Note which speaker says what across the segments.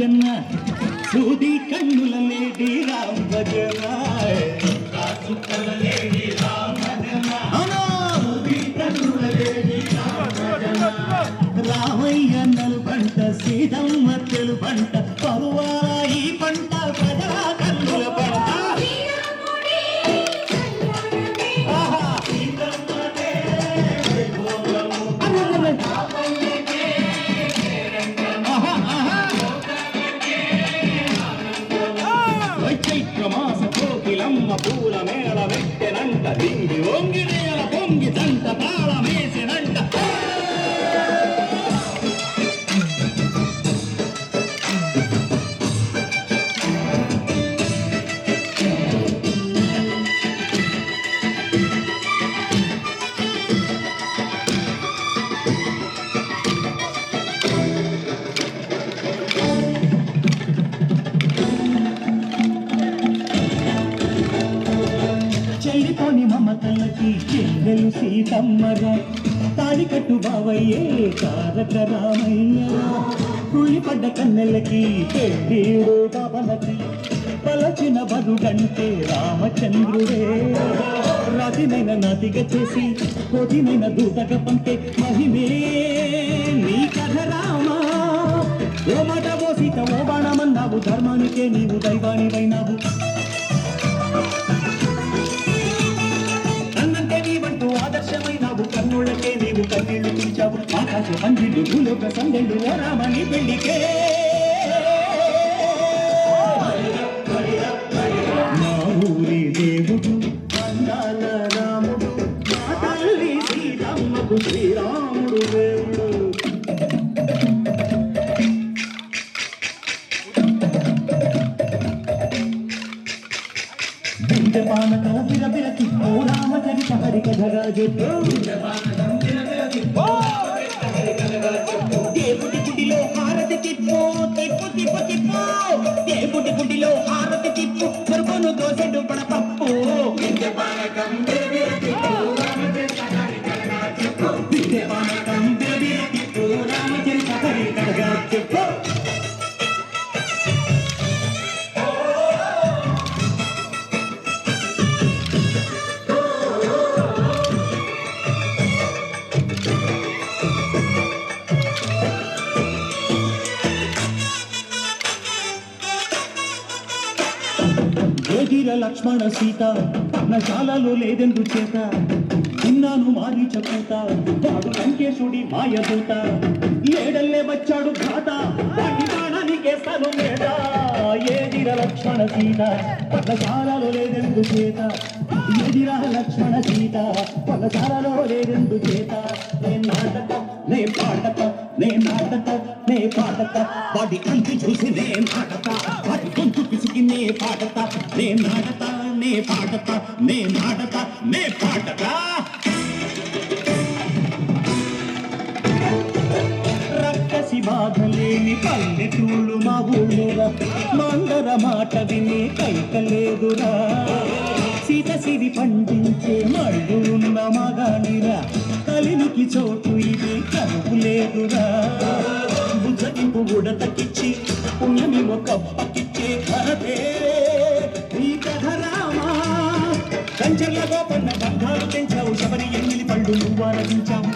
Speaker 1: భజన సూది కన్నుల లేడి రామ భజన కన్నుల లేడి భజన. రామయ్య నలుపంట సీతమ్మ తెలుపంట పరువాల ఈ మమతలకి చెల్లెలు సీతమ్మరా తాడికట్టు బావయ్యే తారక రామయ్యరా కుళ్ళిపడ్డ కన్నెలకి పెళ్ళీడు బాబలకి పలచిన బరుగంటే రామచంద్రుడే. రాతినైన నాతిగా చేసి కోటినైన దూతగా పంపే మహిమే. నీ కథ రామా. ఓ మాట ఓ సీత ఓ బాణమన్నావు ధర్మానికే నీవు దైవానివైనావు. నీవు కన్నీళ్ళు పిలిచావు ఆకాశ పందిళ్ళు భూలోక సందెళ్ళు ఓ రామని పెళ్ళికే మా ఊరి దేవుడు అందాల రాముడు మా తల్లి సీతమ్మకు శ్రీరాముడు దేవుడు. బిందపానతో బిరబిర ఓ రామచరిత హరికథగా చెప్పు దేవుడి గుడిలో హారతి తిప్పు తిప్పు తిప్పు తిప్పు దేవుడి గుడిలో హారతి తిప్పు కొరుకొను దోసెడు పడపప్పు. బిందపానకం ఏదిర లక్ష్మణ సీత పర్ణశాలలో లేదెందు చేత నిన్నాను మారి చెప్పుత వాడు లంకేశుడి మాయదూత. ఏడల్లే వచ్చాడు భ్రాత వాటి బాణానికేస్తాను మేట ఏదిర లక్ష్మణ సీత పర్ణశాలలో లేదెందు చేత. ఏదిరా లక్ష్మణ సీత పర్ణశాలలో లేదెందు చేత. నే నాటక నే పాటక నే నాటక నే పాటక వాటి కంటి చూసి నేను పాడతా నే నాడతా నే పాడతా నే నాడతా నే పాడతా. రక్కసి బాధలేని పల్లెటూళ్ళు మా ఊళ్ళురా మందర మాట విని కైకలేదురా సిరి పండించే మడుగులున్న మగానిరా కలినికి చోటు ఇది కరుపు లేదురా. బుజ్జగింపు ఉడతకిచ్చి పుణ్యమి ఒక వచ్చి కరపేరే ఈ కథ రామా కంచర్ల గోపన్న బంధాలు తెంచావు శబరి ఎన్నిలి పళ్ళు నువ్వు ఆరగించావు.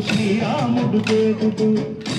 Speaker 1: శ్రీరాముడు దేవుడు.